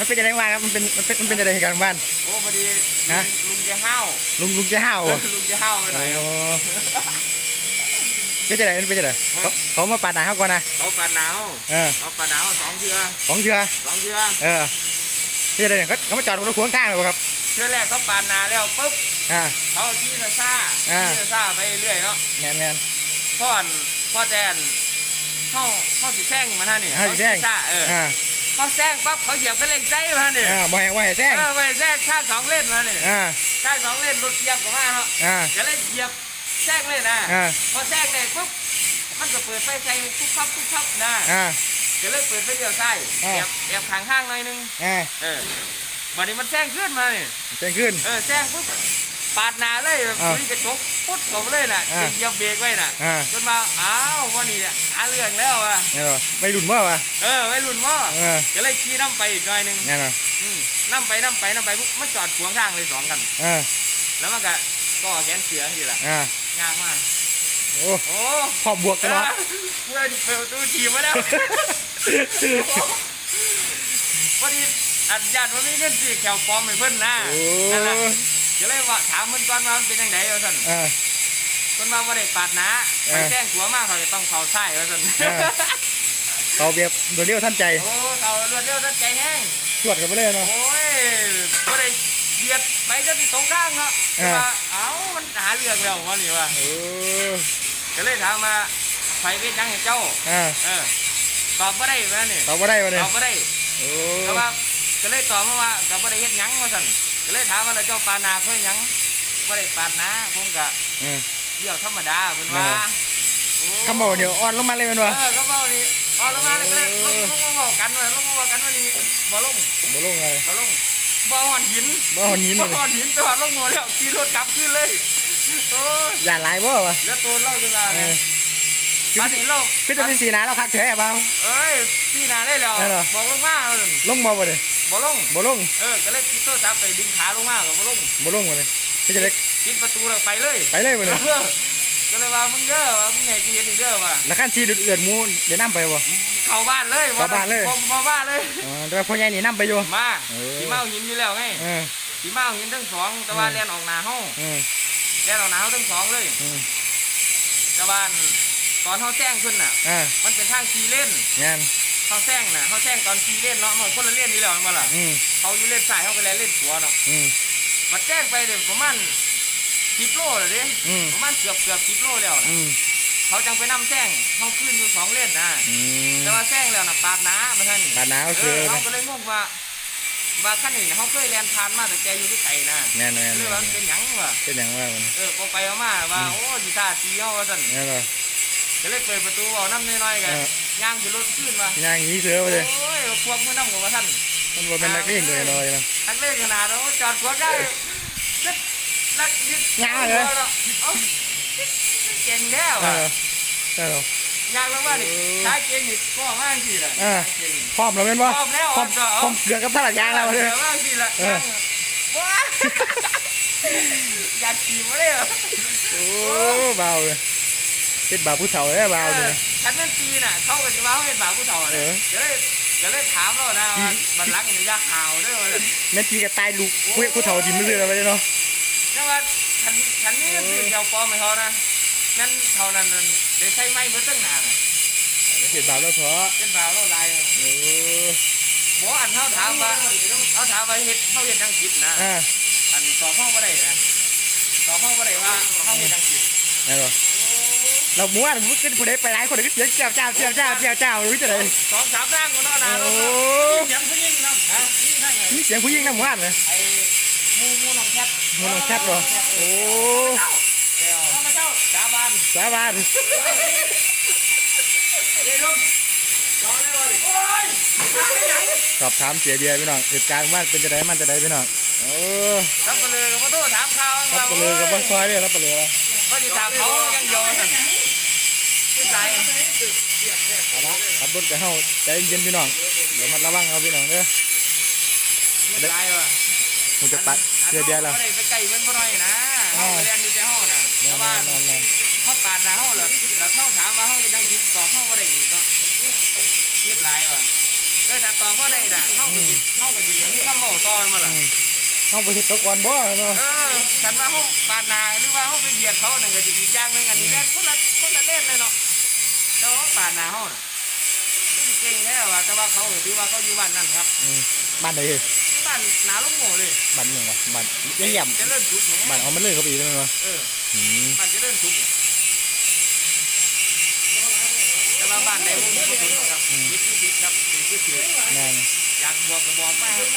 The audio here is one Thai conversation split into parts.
มันเป็นยังไงบ้างครับมันเป็นมันเป็นมันเป็นยังไงเหตุการณ์บ้าน โอ้พอดีฮะ ลุงแกห้าวลุงลุงจะห้าวเหรอลุงแกห้าวไปหน่อยโอ้เป็นยังไงมันเป็นยังไงเขาเขามาปาดหนาเขาก่อนนะเขาปลาหนาวเออเขาปลาหนาวสองเชือของเชือสองเชือเออเป็นยังไงเขาเขามาจอดรถขวางข้างเลยครับเชือแรกเขาปลาหนาแล้วปุ๊บอ่า เขาขี่ซาซ่าอ่า ขี่ซาซ่าไปเรื่อยเนาะแมนแมน พ่อนพ่อแดนเขาเขาสิแซงมาท่านนี่เขาสิแซง ขี่ซ่าเออ อ่า เขาแซงปั๊บเขาเหยียบกระเล่งใจมาท่านนี่อ่าบ่ให้บ่ให้แซงเออไปแซงข้างสองเล่นมาเนี่ยอ่า ข้างสองเล่นรถเหยียบกับมาเนาะอ่า ก็เลยเหยียบแซงเลยนะอ่า พอแซงได้ปุ๊บมันก็เปิดไฟใส่ทุกทับทุกทับนะอ่า ก็เลยเปิดไฟเดียวใส่อ่าแอบแอบข้างข้างๆหน่อยนึงอ่าเออวันนี้มันแซงขึ้นมาเนี่ย แซงขึ้น เออแซงปุ๊บ ปาดหน้าเลยอ่าคุยกระจกปุ๊บผมเลยน่ะอ่าเหยียบเบรกไว้น่ะอ่า จนมาอ้าววันนี้เนี่ยหาเรื่องแล้วอะเนี่ยเหรอไม่หลุดมั้งวะเออไว้รุ่นว่าเออก็เลยขี่น้ำไปอีกหน่อยหนึงเนี่ยเหรออืมน้ำไปน้ำไปน้ำไปปุ๊บมันจอดขวางทางเลยสองกันเออแล้วมันก็ก็แขนเสือทีละอ่ายากมากโอ้โอ้พอบวกตลอด เพื่อนเปิดประตูทีมาแล้วพอดี อัดญาติว่ามีเงินซื้อแขวปลอมให้เพิ่นนะโอ้นั่นล่ะก็เลยว่าถามเพิ่นก่อนว่ามันเป็นยังไงว่าซั่นอ่าเพิ่นว่าบ่ได้ปาดหนะเอไปอแจ้งขัวมากเขาจะต้องเข้าใส่ว่าซั่นเออ เขาเบียบโดนเรียวท่านใจโอ้เขารวดเร็วทันใจแห้งตรวจกันไปเลยเนาะโอ้ยบ่ได้เบียดไปจนที่ตรงกลางเนาะเออ ว่าเอ้ามันหาเรื่องแล้วว่านี่ว่าโอ้ก็เลยถามมาไฟเวทยังให้เจ้า อ่าเออ ตอบบ่ได้ว่านี่ตอบว่าได้ปะเนี่ยตอบบ่ได้โอ้ก็ว่า ก็เลยตอบมาว่าก็บ่ได้เฮ็ดหยังว่าซั่นก็เลยถามว่าแล้วเจ้าปานาเพิ่นหยังบ่ได้ปาดนะผมก็เออ เดี่ยวธรรมดาเพิ่นว่าเออ โอ้คำบอกเดี๋ยวอ่อนลงมาเลยแมันวะเออก็เว้านี่เอาลงมาเลยก็เลยลงลงมาเว้ากันว่าลงมาเว้ากันว่านี่บ่ลงบ่ลงเลยบ่ลงบ่หอนหินบ่หอนหินบ่เลยหอนหินไปหอดลงหัวแล้วขี่รถกลับขึ้นเลยโอ้ยอย่าหลายบ่วะแล้วตัวเล่าจังว่าเอเนี่ยอบัดนี้เราคือจะเป็นสีหนาแล้วคักแท้เปล่า เอ้ยพี่นาได้แล้วได้เหรอ บอกลงมาเอาเลยลงบ่บ่เลย บ่ลงบ่ลงเออก็เลยปิดโทรศัพท์ไปดึงขาลงมาก็บ่ลงบ่ลงบ่เลยคือจะเล็กปิดประตูแล้วไปเลย ไปเลยบ่เลยเออก็เลยว่ามึงเด้อว่ามึงไงกูเห็นอีกเด้อว่าแล้วขั้นชีเดือดหมูเดี๋ยวน้ำไปบ่เข้าบ้านเลยเข้าบ้านเลยผมมาบ้านเลยอ๋อแต่ว่าพ่อใหญ่นี่น้ำไปอยู่มาเออสีเมาหินอยู่แล้วไงเออสีเมาหินทั้งสองแต่ว่าเออเลียนออกหน้าห้องเออเลียนออกหน้าห้องทั้งสองเลยเออแต่ว่าตอนเขาแจ้งขึ้นน่ะอ่ามันเป็นทางขี่เล่นงาน เขาแซงน่ะเขาแซงตอนขี่เล่นเนาะมันคนละเล่นนี่แหละมันมาล่ะอืมเขาอยู่เล่นซ้ายเขาก็เลยเล่นขวาเนาะอืมมันแจ้งไปเดี๋ยวประมาณสิบโลเลยดิอืมประมาณเกือบเกือบสิบโลแล้วนะอืมเขาจังไปนำแซงเขาขึ้นอยู่สองเล่นนะอืม แต่ว่าแซงแล้วน่ะปาดหนามาท่านปาดหนาโอเคเออเขาก็เลยงงว่า ว่าขั้นนี้เขาเคยแลนทานมาแต่แกอยู่ที่ไก่นะแม่นแม่นเรื่องแม่มันนเป็นหยังวะเป็นอย่างว่ามันเออพอไปเอามาว่าโอ้ดีตาตีเขาว่าสั่นนี่นเหรอก็เลยเปิดประตูเอาน้ำน้อยๆกันเออ ย่างขึ้นรถขึ้นมาย่างหนี้เสือไปเลยโอ้ยพวกมือน้ำของว่าท่านมันบ่เป็นนักเล่นตัวน้อยๆเนาะทักเล่นขนาดเราจอดขวางได้นักนักยึดยาวเลยเอาเก่งแล้วเออะอเออยางแล้วว่าดิเออใช้เก่งอีกก็มากสิล่ะเออเก่งพร้อมแล้วเป็นบ่พร้อมแล้วพร้อมอ่อนก็เอาพร้อมเกลือกับตลาดยางแล้วเลยมากสิล่ะเออว้าอยากขี่มาเลยเหรอโอ้เบาเลย เป็นบาปผู้เฒ่าเลยเบาเลยฉันนั่นตีน่ะเขาก็จะมาเขาเป็นบ่าวผู้เฒ่าเอเลยอเดี๋ยวเลยเดี๋ยวเลยถามเรานะจริว่างมันรักมันยากข่าวด้วยเลยแม่นตีกับตายลูกผู้ผู้เฒ่าทิมไม่ซื้ออะไรเนาะแต่ว่าฉันฉันนี่ก็คือเดียวปลอมให้เขานะงั้นเท่านั้นนั่นได้ใช้ไม้เพื่อตั้งนานน่ะเห็นบาปแล้วเถอะเป็นบ่าวเราลายโอ้หมออันเขาถามว่าเขาถามว่าเฮ็ดเขาเฮ็ดทางจิตนะอ่าอันตอบห้องว่าได้นะตอบห้องว่าได้ว่าเขาเฮ็ดทางจิตนี่เหรอ เราหมู่อะมุดขึ้นผู้ใดไปหลายคนก็เสียงเจ้าเจ้าเจ้าเจ้าเจ้าเจ้ารู้จะไหนสองสามร่างคนนั้นนะโอ้เสียงผู้หญิงนะฮะนี่นั่นไงมีเสียงผู้หญิงนะหมู่อะเลยไอ้มูมูน้องแคทหมู่น้องแคทเหรอโอ้ข้าพเจ้าสาบานสาบานเดี๋ยวลุงรอเลยวันโอ้ยไม่ยังสอบถามเสียเบียร์พี่น้องเหตุการณ์ว่าเป็นจะไดมันจะไดพี่น้องโอ้รับไปเลยกับพ่อโตถามข่าวรับไปเลยกับบ้านซอยเลยรับไปเลยว่าจะถามเขายังโยนสั่นไม่ ใส่เอาละขับรถกับเฮาใจเย็นพี่น้องเดี๋ยวมันระวังเอาพี่น้องเด้อไม่ใส่ว่ะผมจะปัดเสียเบียร์แล้วไม่ได้ไปไกลเพิ่นบ่น้อยนะเขาไปเรียนอยู่แต่ห้องน่ะชาวบ้านนั่นนั่นเขาปาดหน้าเขาเหรอแล้วเขาถามว่าเขาจะดังจิตตอบเขาบ่ได้อีกเนาะเรียบร้อยว่ะเออถ้าตอบว่าได้น่ะเข้ากับเข้ากับดีนี่ข้ามเบาตอนมาล่ะเฮาบ่เฮ็ดตะกอนบ่เนาะเออฉันว่าเขาปาดหนาหรือว่าเขาไปเบียดเขาหนึ่งก็จะอีกอย่างหนึ่งอันนี้แม่นคนละคนละเล่นเลยเนาะ แต่ว่าปาดหนาเขาน่ะก็สิเก่งแน่ว่าแต่ว่าเขาถือว่าเขาอยู่บ้านนั่นครับอืมบ้านใดเอ้ยที่บ้านหนาลูกโง่เลยบ้านอิหยังวะบ้านเยี่ยมจะเริ่มทุกข์แหบ้านเอามันเลยเข้าไปอีกแล้วเนาะเอออืมบ้านจะเริ่มทุกข์แต่ว่าบ้านใดพวกนี้ก็ทุนครับคิดที่ผิดครับคิดที่ผิดแม่นอยากบอกก็บอกมาครับ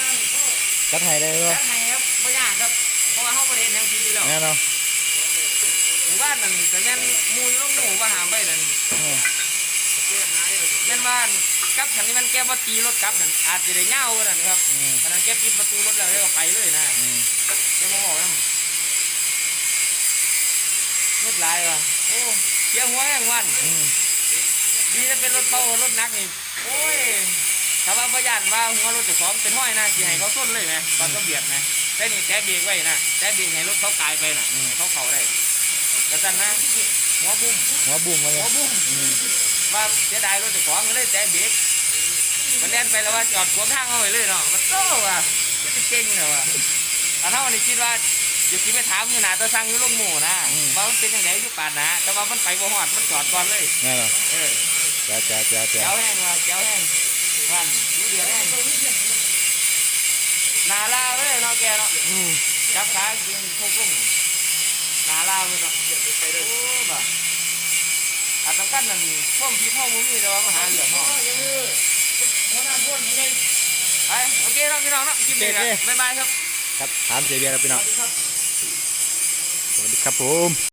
จัดให้ได้แล้เนาะวให้ครับไม่ยากครับเพราะว่าเขาประเด็นยังผิดอยู่แล้วแน่เนาะ หมู่บ้านนั่นแต่แม่นมูลลูกหมูว่าหามไปนั่นเออแม่นบ้านกลับคันนี้มันแก้บ่ตีรถกลับนั่นอาจจะได้เงานั่นครับอืม ขณะแกปิดประตูรถแล้วแล้วก็ไปเลยนะอืมแกมาบอกนะรถหลายว่ะโอ้เสียหัวแม่งวัน อืมดีจะเป็นรถเบารถหนักนี่โอ้ยถ้าว่าพยานว่าหัวรถเจะของเป็นห้อยนะสิให้เขาส้นเลยไหมตอนก็เบียดนะแต่นี่แต้เบรกไว้นะแต้เบรกให้รถเขากายไปนะให้เขาเข่าได้ แต่สั่นนะหัวบุ้มหัวบุ้งมาเลหัยวบุ้มอืมว่าเสียดายรถเจะของก็เลยแต้เบรกมันแล่นไปแล้วว่าจอดขวางทางเอาไว้เลยเนาะมันโตว่ะมันจะเก่งเหรอวะอันเท่านี้คิดว่าเดี๋ยวคิดไปถามอยู่หนาตะสั่งอยู่ลงหมู่นะว่ามันเป็นยังไงอยู่ป่านนะแต่ว่ามันไปบ่ฮอดมันจอดก่อนเลยแน่เนาะเออจ้าจ้าจ้าจ้าแก้วแห้งว่ะแก้วแห้งวันดูเดือดแห้งหนาลาเลยเนาะแกเนาะอืมจับขากินโคกุ้งห นาลาเลยเนาะโอ้บ่ะอาตกันนั่นพ่วมพีพ่อมุ้งนี่แต่ว่ามาหาเหลือพ่อไปโอเคเนาะพี่น้องเนาะกินเด็กบ๊ายบายครับ ครับถามเสียเบียร์แล้วพี่น้องสวัสดีครับผม